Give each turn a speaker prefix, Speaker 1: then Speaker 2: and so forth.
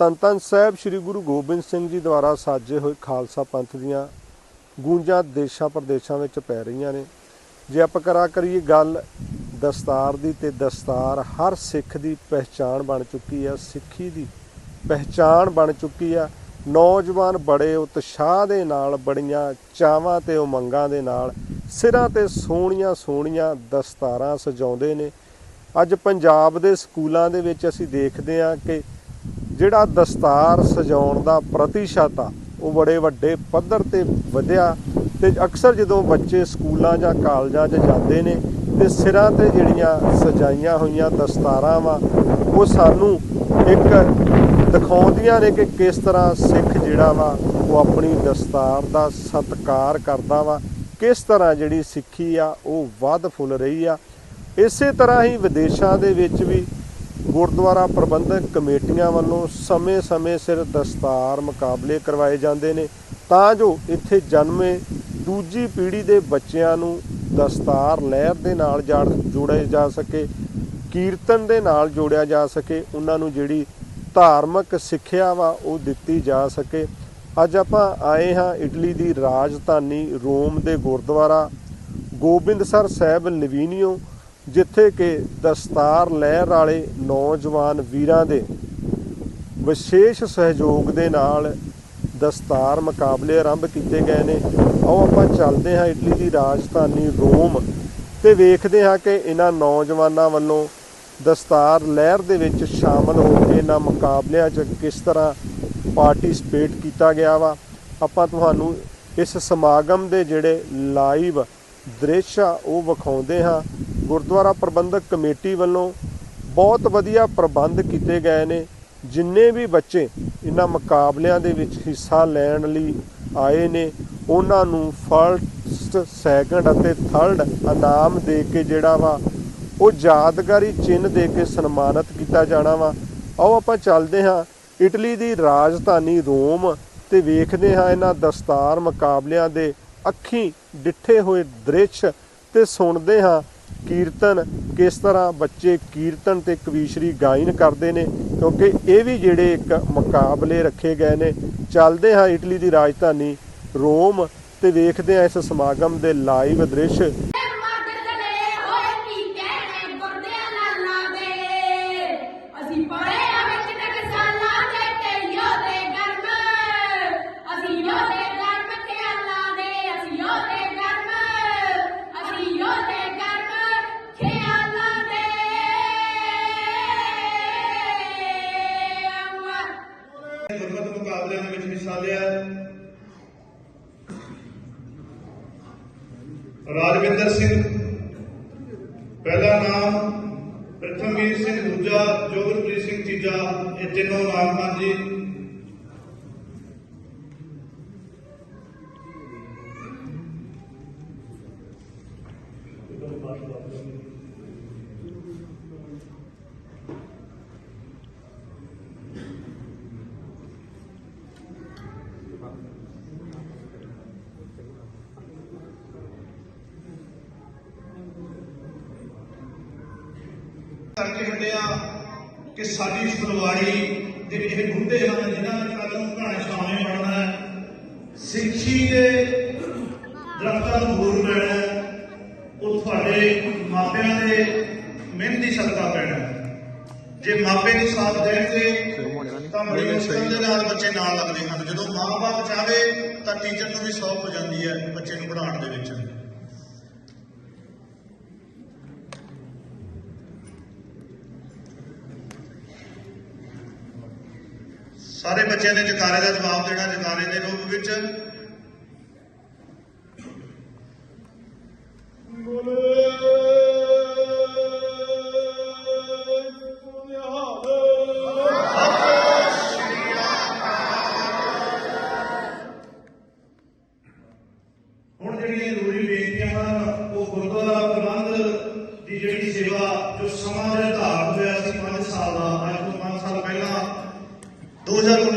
Speaker 1: ਧੰਨ ਧੰਨ ਸਾਹਿਬ ਸ੍ਰੀ ਗੁਰੂ ਗੋਬਿੰਦ ਸਿੰਘ ਜੀ ਦੁਆਰਾ ਸਾਜੇ ਹੋਏ ਖਾਲਸਾ ਪੰਥ ਦੀਆਂ ਗੂੰਜਾਂ ਦੇਸ਼ਾਂ ਪ੍ਰਦੇਸ਼ਾਂ ਵਿੱਚ ਪੈ ਰਹੀਆਂ ਨੇ। ਜੇ ਆਪਾਂ ਕਰਾ ਕਰੀਏ ਗੱਲ, ਦਸਤਾਰ ਦੀ ਤੇ ਦਸਤਾਰ ਹਰ ਸਿੱਖ ਦੀ ਪਹਿਚਾਣ ਬਣ ਚੁੱਕੀ ਆ, ਸਿੱਖੀ ਦੀ ਪਹਿਚਾਣ ਬਣ ਚੁੱਕੀ ਆ। ਨੌਜਵਾਨ ਬੜੇ ਉਤਸ਼ਾਹ ਦੇ ਨਾਲ, ਬੜੀਆਂ ਚਾਵਾਂ ਤੇ ਉਮੰਗਾਂ ਦੇ ਨਾਲ ਸਿਰਾਂ ਤੇ ਸੋਹਣੀਆਂ ਸੋਹਣੀਆਂ ਦਸਤਾਰਾਂ ਸਜਾਉਂਦੇ ਨੇ। ਅੱਜ ਪੰਜਾਬ ਦੇ ਸਕੂਲਾਂ ਦੇ ਵਿੱਚ ਅਸੀਂ ਦੇਖਦੇ ਹਾਂ ਕਿ ਜਿਹੜਾ ਦਸਤਾਰ ਸਜਾਉਣ ਦਾ ਪ੍ਰਤੀਸ਼ਤ ਆ, ਉਹ ਬੜੇ ਵੱਡੇ ਪੱਧਰ ਤੇ ਵਧਿਆ ਤੇ ਅਕਸਰ ਜਦੋਂ ਬੱਚੇ ਸਕੂਲਾਂ ਜਾਂ ਕਾਲਜਾਂ 'ਚ ਜਾਂਦੇ ਨੇ ਤੇ ਸਿਰਾਂ ਤੇ ਜਿਹੜੀਆਂ ਸਜਾਈਆਂ ਹੋਈਆਂ ਦਸਤਾਰਾਂ ਵਾ, ਉਹ ਸਾਨੂੰ ਇੱਕ ਦਿਖਾਉਂਦੀਆਂ ਨੇ ਕਿ ਕਿਸ ਤਰ੍ਹਾਂ ਸਿੱਖ ਜਿਹੜਾ ਵਾ, ਉਹ ਆਪਣੀ ਦਸਤਾਰ ਦਾ ਸਤਿਕਾਰ ਕਰਦਾ ਵਾ, ਕਿਸ ਤਰ੍ਹਾਂ ਜਿਹੜੀ ਸਿੱਖੀ ਆ, ਉਹ ਵੱਧ ਫੁੱਲ ਰਹੀ ਆ। ਇਸੇ ਤਰ੍ਹਾਂ ਹੀ ਵਿਦੇਸ਼ਾਂ ਦੇ ਵਿੱਚ ਵੀ ਗੁਰਦੁਆਰਾ ਪ੍ਰਬੰਧਕ ਕਮੇਟੀਆਂ ਵੱਲੋਂ ਸਮੇਂ-ਸਮੇਂ ਸਿਰ ਦਸਤਾਰ ਮੁਕਾਬਲੇ ਕਰਵਾਏ ਜਾਂਦੇ ਨੇ। ਤਾਂ ਜੋ ਇੱਥੇ ਜਨਮੇ ਦੂਜੀ ਪੀੜ੍ਹੀ ਦੇ ਬੱਚਿਆਂ ਨੂੰ ਦਸਤਾਰ ਲਹਿਰ ਦੇ ਨਾਲ ਜੜ ਜੋੜਿਆ ਜਾ ਸਕੇ, ਕੀਰਤਨ ਦੇ ਨਾਲ ਜੋੜਿਆ ਜਾ ਸਕੇ, ਉਹਨਾਂ ਨੂੰ ਜਿਹੜੀ ਧਾਰਮਿਕ ਸਿੱਖਿਆ ਵਾ ਉਹ ਦਿੱਤੀ ਜਾ ਸਕੇ। ਅੱਜ ਆਪਾਂ ਆਏ ਹਾਂ ਇਟਲੀ ਦੀ ਰਾਜਧਾਨੀ ਰੋਮ ਦੇ ਗੁਰਦੁਆਰਾ। ਗੋਬਿੰਦਸਰ ਸਾਹਿਬ ਲਿਵੀਨੀਓ ਜਿੱਥੇ ਕਿ ਦਸਤਾਰ ਲਹਿਰ ਵਾਲੇ ਨੌਜਵਾਨ ਵੀਰਾਂ ਦੇ ਵਿਸ਼ੇਸ਼ ਸਹਿਯੋਗ ਦੇ ਨਾਲ ਦਸਤਾਰ ਮੁਕਾਬਲੇ ਆਰੰਭ ਕੀਤੇ ਗਏ ਨੇ। ਆਓ ਆਪਾਂ ਚੱਲਦੇ ਹਾਂ ਇਟਲੀ ਦੀ ਰਾਜਧਾਨੀ ਰੋਮ ਤੇ ਵੇਖਦੇ ਹਾਂ ਕਿ ਇਹਨਾਂ ਨੌਜਵਾਨਾਂ ਵੱਲੋਂ ਦਸਤਾਰ ਲਹਿਰ ਦੇ ਵਿੱਚ ਸ਼ਾਮਲ ਹੋ ਕੇ ਇਹਨਾਂ ਮੁਕਾਬਲਿਆਂ 'ਚ ਕਿਸ ਤਰ੍ਹਾਂ ਪਾਰਟਿਸਿਪੇਟ ਕੀਤਾ ਗਿਆ ਵਾ। ਆਪਾਂ ਤੁਹਾਨੂੰ ਇਸ ਸਮਾਗਮ ਦੇ ਜਿਹੜੇ ਲਾਈਵ ਦ੍ਰਿਸ਼ ਆ, ਉਹ ਵਿਖਾਉਂਦੇ ਹਾਂ। ਗੁਰਦੁਆਰਾ ਪ੍ਰਬੰਧਕ ਕਮੇਟੀ ਵੱਲੋਂ ਬਹੁਤ ਵਧੀਆ ਪ੍ਰਬੰਧ ਕੀਤੇ ਗਏ ਨੇ। ਜਿੰਨੇ ਵੀ ਬੱਚੇ ਇਹਨਾਂ ਮੁਕਾਬਲਿਆਂ ਦੇ ਵਿੱਚ ਹਿੱਸਾ ਲੈਣ ਲਈ ਆਏ ਨੇ, ਉਹਨਾਂ ਨੂੰ ਫਰਸਟ ਸੈਕੰਡ ਅਤੇ ਥਰਡ ਇਨਾਮ ਦੇ ਕੇ ਜਿਹੜਾ ਵਾ, ਉਹ ਯਾਦਗਾਰੀ ਚਿੰਨ੍ਹ ਦੇ ਕੇ ਸਨਮਾਨਿਤ ਕੀਤਾ ਜਾਣਾ ਵਾ। ਆਓ ਆਪਾਂ ਚੱਲਦੇ ਹਾਂ ਇਟਲੀ ਦੀ ਰਾਜਧਾਨੀ ਰੋਮ ਤੇ ਵੇਖਦੇ ਹਾਂ ਇਹਨਾਂ ਦਸਤਾਰ ਮੁਕਾਬਲਿਆਂ ਦੇ ਅੱਖੀਂ ਡਿੱਠੇ ਹੋਏ ਦ੍ਰਿਸ਼ ਤੇ ਸੁਣਦੇ ਹਾਂ ਕੀਰਤਨ ਕਿਸ ਤਰ੍ਹਾਂ ਬੱਚੇ ਕੀਰਤਨ ਤੇ ਕਵੀਸ਼ਰੀ ਗਾਇਨ ਕਰਦੇ ਨੇ, ਕਿਉਂਕਿ ਇਹ ਵੀ ਜਿਹੜੇ ਇੱਕ ਮੁਕਾਬਲੇ ਰੱਖੇ ਗਏ ਨੇ। ਚੱਲਦੇ ਹਾਂ ਇਟਲੀ ਦੀ ਰਾਜਧਾਨੀ ਰੋਮ ਤੇ ਵੇਖਦੇ ਹਾਂ ਇਸ ਸਮਾਗਮ ਦੇ ਲਾਈਵ ਦ੍ਰਿਸ਼।
Speaker 2: ਹਿੱਸਾ ਲਿਆ ਰਾਜਵਿੰਦਰ ਸਿੰਘ, ਪਹਿਲਾ ਨਾਮ ਪ੍ਰਥਮਵੀਰ ਸਿੰਘ, ਦੂਜਾ ਜੋਗਨਪ੍ਰੀਤ ਸਿੰਘ, ਤੀਜਾ ਇਹ ਤਿੰਨੋਂ ਨਾਮ ਹਨ ਜੀ ਕਰਕੇ ਹਟਿਆ ਕਿ ਸਾਡੀ ਫੁਲਵਾੜੀ ਦੇ ਇਹ ਬੁੱਢੇ ਹਨ ਜਿਨ੍ਹਾਂ ਨੇ ਕੱਲ ਨੂੰ ਘਾਣੇ ਛਾਵੇਂ ਬਣਨਾ ਹੈ ਸਿੱਖੀ ਦੇ ਦਰਖਤਾਂ ਨੂੰ ਹੋਰ ਪੈਣਾ ਉਹ ਤੁਹਾਡੇ ਮਾਪਿਆਂ ਦੇ ਮਿਹਨਤ ਦੀ ਸਦਕਾ ਪੈਣਾ। ਜੇ ਮਾਪੇ ਨੂੰ ਸਾਥ ਦੇਣਗੇ ਤਾਂ ਬੜੀ ਮੁਸ਼ਕਲ ਦੇ ਨਾਲ ਬੱਚੇ ਨਾਲ ਲੱਗਦੇ ਹਨ। ਜਦੋਂ ਮਾਂ-ਬਾਪ ਚਾਹਵੇ ਤਾਂ ਟੀਚਰ ਨੂੰ ਵੀ ਸੌਖ ਹੋ ਜਾਂਦੀ ਹੈ ਬੱਚੇ ਨੂੰ ਪੜ੍ਹਾਉਣ ਦੇ ਵਿੱਚ। ਸਾਰੇ ਬੱਚਿਆਂ ਨੇ ਜਕਾਰੇ ਦਾ ਜਵਾਬ ਦੇਣਾ ਜਕਾਰੇ ਦੇ ਰੂਪ ਵਿੱਚ